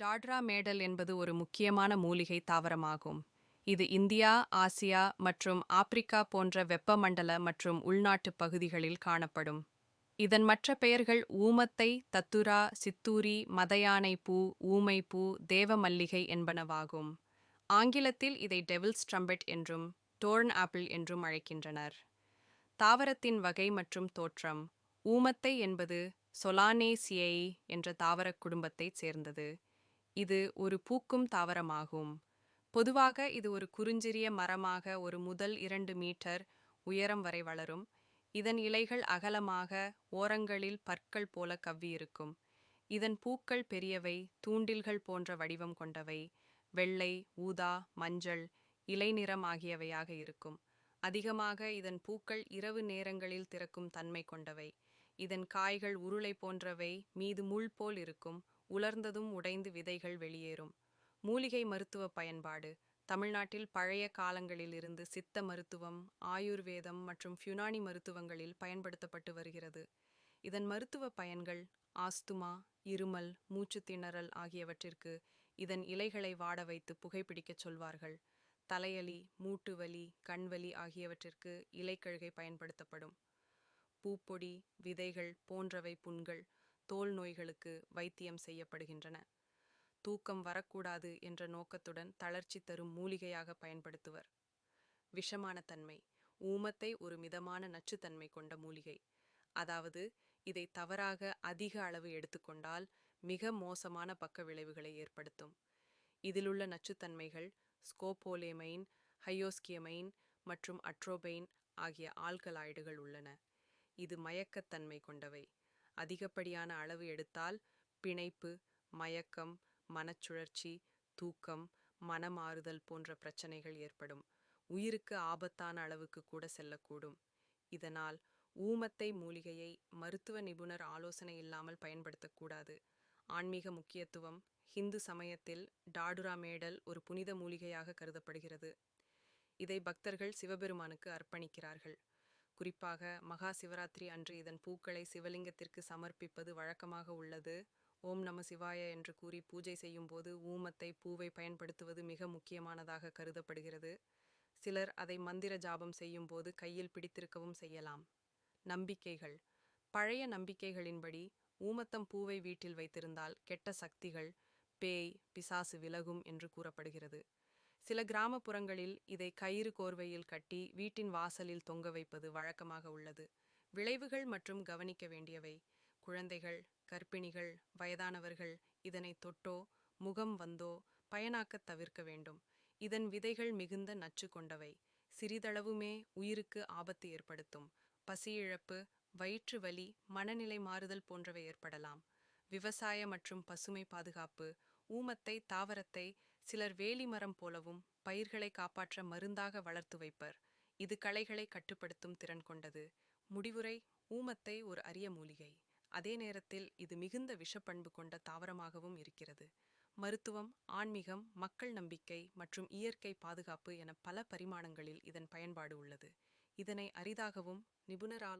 Tatra மேடல் என்பது ஒரு முக்கியமான மூலிகை தாவரமாகும். இது இந்தியா ஆசியா மற்றும் ஆப்பிரிக்கா போன்ற வெப்பமண்டல மற்றும் உள்நாட்டு பகுதிகளில் காணப்படும். இதன் மற்ற பெயர்கள் ஊமத்தை தத்துரா சித்தூரி மதயானை பூ ஊமை பூ தேவமல்லிகை என்பனவாகும். ஆங்கிலத்தில் இதை டெவில்ஸ் ட்ரம்பெட் என்றும் டோர்ன் ஆப்பிள் என்றும் அழைக்கின்றனர். தாவரத்தின் வகை மற்றும் தோற்றம். ஊமத்தை என்பது சொலானேசியை என்ற தாவரக் குடும்பத்தைச் சேர்ந்தது. இது ஒரு பூக்கும் தாவரமாகும். பொதுவாக இது ஒரு குறுஞ்சிறிய மரமாக ஒரு முதல் இரண்டு மீட்டர் உயரம் வரை வளரும். இதன் இலைகள் அகலமாக ஓரங்களில் பற்கள் போல கவ்வியிருக்கும். இதன் பூக்கள் பெரியவை தூண்டில்கள் போன்ற வடிவம் கொண்டவை. வெள்ளை ஊதா மஞ்சள் இலைநிறம் ஆகியவையாக இருக்கும். அதிகமாக இதன் பூக்கள் இரவு நேரங்களில் திறக்கும் தன்மை கொண்டவை. இதன் காய்கள் உருளை போன்றவை மீது முள் போல் இருக்கும். உலர்ந்ததும் உடைந்து விதைகள் வெளியேறும். மூலிகை மருத்துவ பயன்பாடு. தமிழ்நாட்டில் பழைய காலங்களில் இருந்து சித்த மருத்துவம் ஆயுர்வேதம் மற்றும் ஃயுனானி மருத்துவங்களில் பயன்படுத்தப்பட்டு வருகிறது. இதன் மருத்துவ பயன்கள் ஆஸ்துமா இருமல் மூச்சு திணறல் ஆகியவற்றிற்கு இதன் இலைகளை வாட வைத்து புகைப்பிடிக்கச் சொல்வார்கள். தலையலி மூட்டு வலி கண்வலி ஆகியவற்றிற்கு இலைக்கழுகை பயன்படுத்தப்படும். பூப்பொடி விதைகள் போன்றவை புண்கள் தோல் நோய்களுக்கு வைத்தியம் செய்யப்படுகின்றன. தூக்கம் வரக்கூடாது என்ற நோக்கத்துடன் தளர்ச்சி தரும் மூலிகையாக பயன்படுத்துவர். விஷமான தன்மை ஊமத்தை ஒரு மிதமான நச்சுத்தன்மை கொண்ட மூலிகை. அதாவது இதை தவறாக அதிக அளவு எடுத்துக்கொண்டால் மிக மோசமான பக்க விளைவுகளை ஏற்படுத்தும். இதிலுள்ள நச்சுத்தன்மைகள் ஸ்கோபோலேமைன் ஹையோஸ்கியமைன் மற்றும் அட்ரோபெயின் ஆகிய ஆல்கலாய்டுகள் உள்ளன. இது மயக்கத்தன்மை கொண்டவை. அதிகப்படியான அளவு எடுத்தால் பிணைப்பு மயக்கம் மனச்சுழற்சி தூக்கம் மனமாறுதல் போன்ற பிரச்சனைகள் ஏற்படும். உயிருக்கு ஆபத்தான அளவுக்கு கூட செல்லக்கூடும். இதனால் ஊமத்தை மூலிகையை மருத்துவ நிபுணர் ஆலோசனை இல்லாமல் பயன்படுத்தக்கூடாது. ஆன்மீக முக்கியத்துவம் ஹிந்து சமயத்தில் டாடுரா மேடல் ஒரு புனித மூலிகையாக கருதப்படுகிறது. இதை பக்தர்கள் சிவபெருமானுக்கு அர்ப்பணிக்கிறார்கள். குறிப்பாக மகா சிவராத்திரி அன்று இதன் பூக்களை சிவலிங்கத்திற்கு சமர்ப்பிப்பது வழக்கமாக உள்ளது. ஓம் நம சிவாய என்று கூறி பூஜை செய்யும்போது ஊமத்தை பூவை பயன்படுத்துவது மிக முக்கியமானதாக கருதப்படுகிறது. சிலர் அதை மந்திர ஜாபம் செய்யும்போது கையில் பிடித்திருக்கவும் செய்யலாம். நம்பிக்கைகள். பழைய நம்பிக்கைகளின்படி ஊமத்தம் பூவை வீட்டில் வைத்திருந்தால் கெட்ட சக்திகள் பேய் பிசாசு விலகும் என்று கூறப்படுகிறது. சில கிராமப்புறங்களில் இதை கயிறு கோர்வையில் கட்டி வீட்டின் வாசலில் தொங்க வைப்பது வழக்கமாக உள்ளது. விளைவுகள் மற்றும் கவனிக்க வேண்டியவை. குழந்தைகள் கர்ப்பிணிகள் வயதானவர்கள் இதனை தொட்டோ முகம் வந்தோ பயனாக்கத் தவிர்க்க வேண்டும். இதன் விதைகள் மிகுந்த நச்சு கொண்டவை. சிறிதளவுமே உயிருக்கு ஆபத்து ஏற்படுத்தும். பசியிழப்பு வயிற்று வலி மனநிலை மாறுதல் போன்றவை ஏற்படலாம். விவசாய மற்றும் பசுமை பாதுகாப்பு ஊமத்தை தாவரத்தை சிலர் வேலி மரம் போலவும் பயிர்களை காப்பாற்ற மருந்தாக வளர்த்து வைப்பர். இது களைகளை கட்டுப்படுத்தும் திறன் கொண்டது. முடிவுரை ஊமத்தை ஒரு அரிய மூலிகை. அதே நேரத்தில் இது மிகுந்த விஷப்பண்பு கொண்ட தாவரமாகவும் இருக்கிறது. மருத்துவம் ஆன்மீகம் மக்கள் நம்பிக்கை மற்றும் இயற்கை பாதுகாப்பு என பல பரிமாணங்களில் இதன் பயன்பாடு உள்ளது. இதனை அரிதாகவும் நிபுணரால்